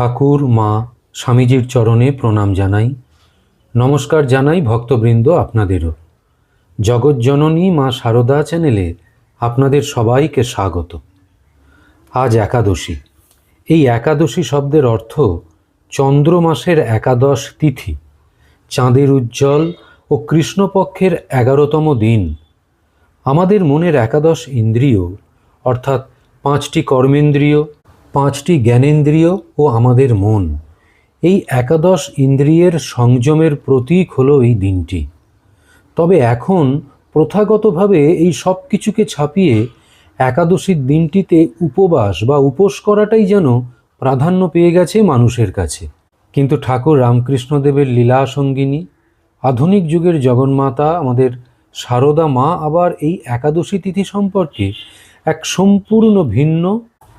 ঠাকুর, মা, স্বামীজির চরণে প্রণাম জানাই। নমস্কার জানাই ভক্তবৃন্দ আপনাদেরও। জগৎজননী মা সারদা চ্যানেলে আপনাদের সবাইকে স্বাগত। আজ একাদশী। এই একাদশী শব্দের অর্থ চন্দ্র মাসের একাদশ তিথি, চাঁদের উজ্জ্বল ও কৃষ্ণপক্ষের এগারোতম দিন। আমাদের মনের একাদশ ইন্দ্রিয়, অর্থাৎ পাঁচটি কর্মেন্দ্রিয় পাঁচটি জ্ঞানেন্দ্রিয় ও আমাদের মন। এই একাদশ ইন্দ্রিয়ের সংযমের প্রতীক হলো এই দিনটি। তবে এখন প্রথাগতভাবে এই সব কিছুকে ছাপিয়ে একাদশীর দিনটিতে উপবাস বা উপোস করাটাই যেন প্রাধান্য পেয়ে গেছে মানুষের কাছে। কিন্তু ঠাকুর রামকৃষ্ণদেবের লীলা সঙ্গিনী আধুনিক যুগের জগন্মাতা, আমাদের সারদা মা আবার এই একাদশী তিথি সম্পর্কে এক সম্পূর্ণ ভিন্ন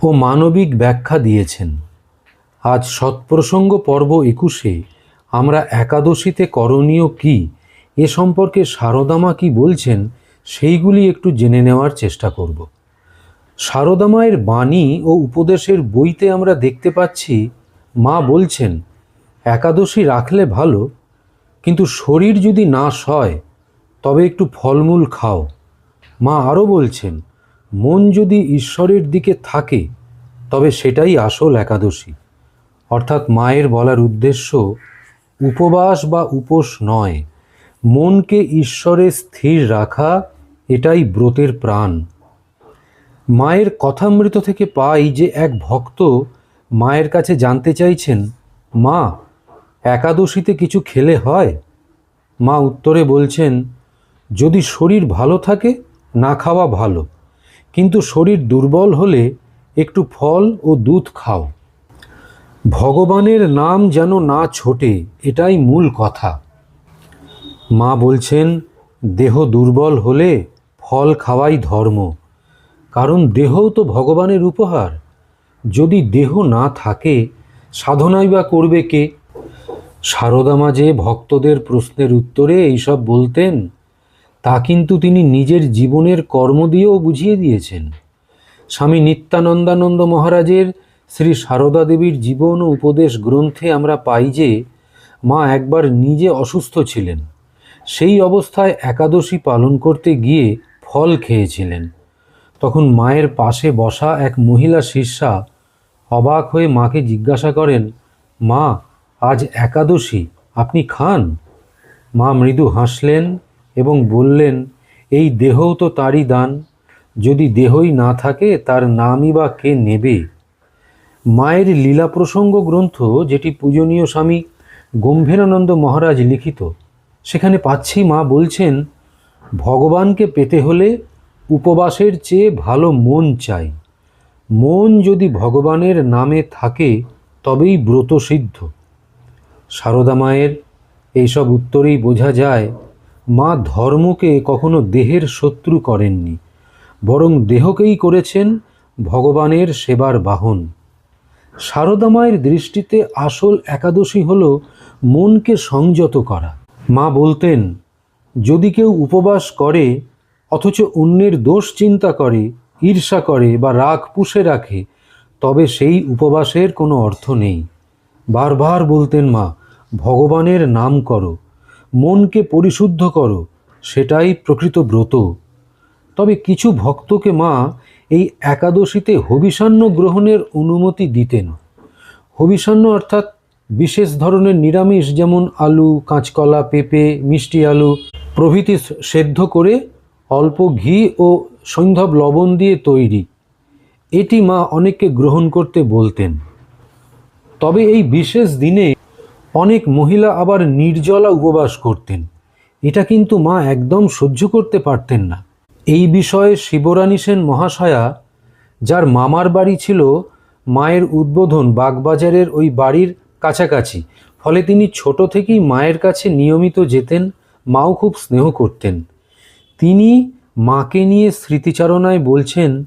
ও মানবিক ব্যাখ্যা দিয়েছেন। আজ সৎপ্রসঙ্গ পর্ব একুশে, আমরা একাদশীতে করণীয় কি, এ সম্পর্কে সারদামা কি বলছেন, সেইগুলি একটু জেনে নেওয়ার চেষ্টা করব। সারদামায়ের বাণী ও উপদেশের বইতে আমরা দেখতে পাচ্ছি, মা বলছেন, একাদশী রাখলে ভালো, কিন্তু শরীর যদি নাশ হয়, তবে একটু ফলমূল খাও। মা আরও বলছেন মন যদি ঈশ্বরের দিকে থাকে, তবে সেটাই আসল একাদশী। অর্থাৎ মায়ের বলার উদ্দেশ্য উপবাস বা উপোস নয়। মনকে ঈশ্বরে স্থির রাখা, এটাই ব্রতের প্রাণ। মায়ের কথামৃত থেকে পাই যে এক ভক্ত মায়ের কাছে জানতে চাইছেন, মা, একাদশীতে কিছু খেলে হয়? মা উত্তরে বলছেন, যদি শরীর ভালো থাকে, না খাওয়া ভালো। কিন্তু শরীর দুর্বল হলে একটু ফল ও দুধ খাও। ভগবানের নাম যেন না ছোটে, এটাই মূল কথা। মা বলছেন, দেহ দুর্বল হলে ফল খাওয়াই ধর্ম, কারণ দেহও তো ভগবানের উপহার। যদি দেহ না থাকে, সাধনাই বা করবে কে? সারদামা যে ভক্তদের প্রশ্নের উত্তরে এইসব বলতেন তা কিন্তু তিনি নিজের জীবনের কর্ম দিয়েও বুঝিয়ে দিয়েছেন। স্বামী নিত্যানন্দানন্দ মহারাজের শ্রী সারদা দেবীর জীবন ও উপদেশ গ্রন্থে আমরা পাই যে, মা একবার নিজে অসুস্থ ছিলেন। সেই অবস্থায় একাদশী পালন করতে গিয়ে ফল খেয়েছিলেন। তখন মায়ের পাশে বসা এক মহিলা শিষ্যা অবাক হয়ে মাকে জিজ্ঞাসা করেন, মা, আজ একাদশী, আপনি খান? মা মৃদু হাসলেন এবং বললেন, এই দেহও তো তারই দান। যদি দেহই না থাকে, তার নামই বা কে নেবে? মায়ের লীলা প্রসঙ্গ গ্রন্থ, যেটি পূজনীয় স্বামী গম্ভীরানন্দ মহারাজ লিখিত, সেখানে পাচ্ছি মা বলছেন, ভগবানকে পেতে হলে উপবাসের চেয়ে ভালো মন চাই। মন যদি ভগবানের নামে থাকে, তবেই ব্রত সিদ্ধ। সারদা মায়ের এইসব উত্তরেই বোঝা যায় মা ধর্মকে কখনো দেহের শত্রু করেননি, বরং দেহকেই করেছেন ভগবানের সেবার বাহন। মায়ের দৃষ্টিতে আসল একাদশী হল মনকে সংযত করা। মা বলতেন, যদি কেউ উপবাস করে, অথচ অন্যের দোষ চিন্তা করে, ঈর্ষা করে বা রাগ পুষে রাখে, তবে সেই উপবাসের কোনো অর্থ নেই। বারবার বলতেন মা, ভগবানের নাম করো মনকে পরিশুদ্ধ করো, সেটাই প্রকৃত ব্রত। তবে কিছু ভক্তকে মা এই একাদশীতে হবিষান্ন গ্রহণের অনুমতি দিতেন। হবিষান্ন অর্থাৎ বিশেষ ধরনের নিরামিষ যেমন আলু, কাঁচকলা, পেঁপে, মিষ্টি আলু প্রভৃতি সেদ্ধ করে অল্প ঘি ও সৈন্ধব লবণ দিয়ে তৈরি। এটি মা অনেককে গ্রহণ করতে বলতেন। তবে এই বিশেষ দিনে অনেক মহিলা আবার নির্জলা উপবাস করতেন। এটা কিন্তু মা একদম সহ্য করতে পারতেন না। এই বিষয়ে শিবরানী সেন মহাশয়া, যার মামার বাড়ি ছিল মায়ের উদ্বোধন বাগবাজারের ওই বাড়ির কাছাকাছি, ফলে তিনি ছোট থেকেই মায়ের কাছে নিয়মিত যেতেন, মাও খুব স্নেহ করতেন। তিনি মাকে নিয়ে স্মৃতিচারণায় বলছেন,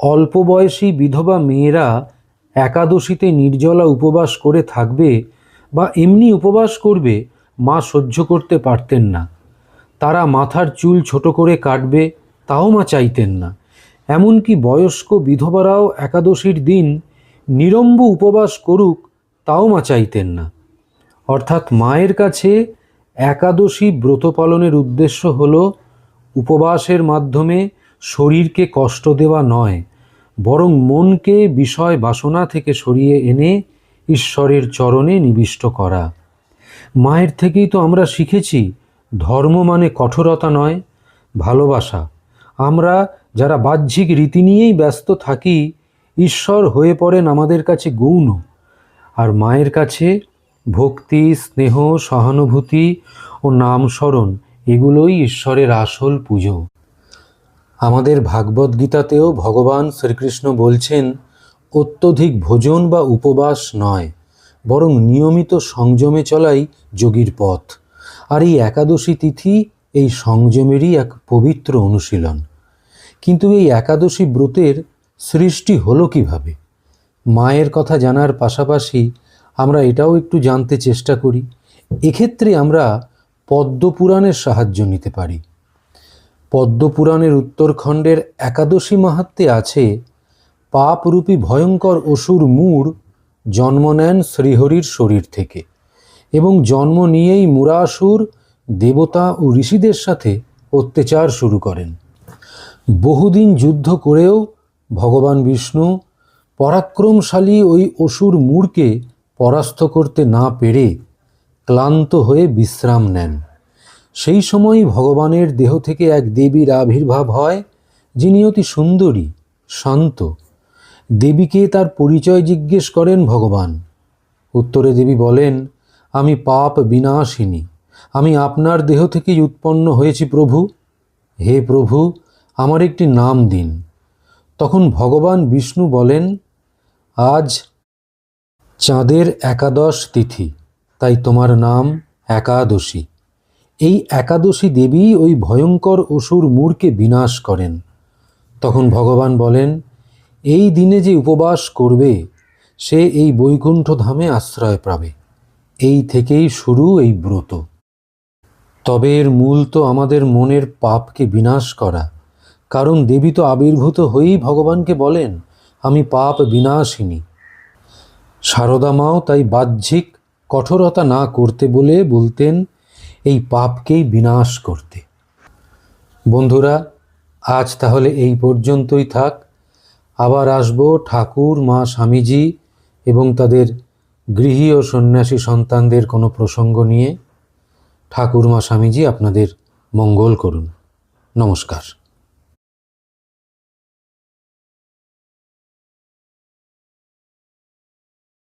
অল্প বয়সী বিধবা মেয়েরা একাদশীতে নির্জলা উপবাস করে থাকবে বা এমনি উপবাস করবে, মা সহ্য করতে পারতেন না। তারা মাথার চুল ছোট করে কাটবে, তাও মা চাইতেন না। এমনকি বয়স্ক বিধবারাও একাদশীর দিন নিরম্ব উপবাস করুক, তাও মা চাইতেন না। অর্থাৎ মায়ের কাছে একাদশী ব্রত পালনের উদ্দেশ্য হল উপবাসের মাধ্যমে শরীরকে কষ্ট দেওয়া নয়, বরং মনকে বিষয় বাসনা থেকে সরিয়ে এনে ঈশ্বরের চরণে নিবিষ্ট করা। মায়ের থেকেই তো আমরা শিখেছি, ধর্ম মানে কঠোরতা নয়, ভালোবাসা। আমরা যারা বাহ্যিক রীতি নিয়েই ব্যস্ত থাকি, ঈশ্বর হয়ে পড়েন আমাদের কাছে গৌণ। আর মায়ের কাছে ভক্তি, স্নেহ, সহানুভূতি ও নাম স্মরণ এগুলোই ঈশ্বরের আসল পুজো। আমাদের ভাগবত গীতাতেও ভগবান শ্রীকৃষ্ণ বলছেন অত্যধিক ভোজন বা উপবাস নয়, বরং নিয়মিত সংযমে চলাই যোগীর পথ। আর এই একাদশী তিথি এই সংযমেরই এক পবিত্র অনুশীলন। কিন্তু এই একাদশী ব্রতের সৃষ্টি হলো কীভাবে? মায়ের কথা জানার পাশাপাশি আমরা এটাও একটু জানতে চেষ্টা করি, এক্ষেত্রে আমরা পদ্মপুরাণের সাহায্য নিতে পারি। পদ্মপুরাণের উত্তরখণ্ডের একাদশী মাহাত্মে আছে পাপরূপী ভয়ঙ্কর অসুর মূঢ় জন্ম নেন শ্রীহরির শরীর থেকে এবং জন্ম নিয়েই মুরাসুর, দেবতা ও ঋষিদের সাথে অত্যাচার শুরু করেন। বহুদিন যুদ্ধ করেও ভগবান বিষ্ণু পরাক্রমশালী ওই অসুর মূরকে পরাস্ত করতে না পেরে ক্লান্ত হয়ে বিশ্রাম নেন। সেই সময় ভগবানের দেহ থেকে এক দেবীর আবির্ভাব হয়, যিনি অতি সুন্দরী, শান্ত দেবীকে তার পরিচয় জিজ্ঞেস করেন ভগবান। উত্তরে দেবী বলেন, আমি পাপ বিনাশিনী। আমি আপনার দেহ থেকেই উৎপন্ন হয়েছি প্রভু। হে প্রভু, আমার একটি নাম দিন। তখন ভগবান বিষ্ণু বলেন, আজ চাঁদের একাদশ তিথি, তাই তোমার নাম একাদশী। এই একাদশী দেবী ওই ভয়ঙ্কর অসুর মূরকে বিনাশ করেন। তখন ভগবান বলেন এই দিনে যে উপবাস করবে, সে এই বৈকুণ্ঠ ধামে আশ্রয় পাবে। এই থেকেই শুরু এই ব্রত। তবে এর মূল তো আমাদের মনের পাপকে বিনাশ করা, কারণ দেবী তো আবির্ভূত হয়েই ভগবানকে বলেন, আমি পাপ বিনাশিনী। সারদা মাও তাই বাহ্যিক কঠোরতা না করতে বলে বলতেন, এই পাপকেই বিনাশ করতে। বন্ধুরা, আজ তাহলে এই পর্যন্তই থাক। আবার আসব ঠাকুর, মা, স্বামীজি এবং তাদের গৃহী ও সন্ন্যাসী সন্তানদের কোনো প্রসঙ্গ নিয়ে। ঠাকুর, মা, স্বামীজি আপনাদের মঙ্গল করুন। নমস্কার।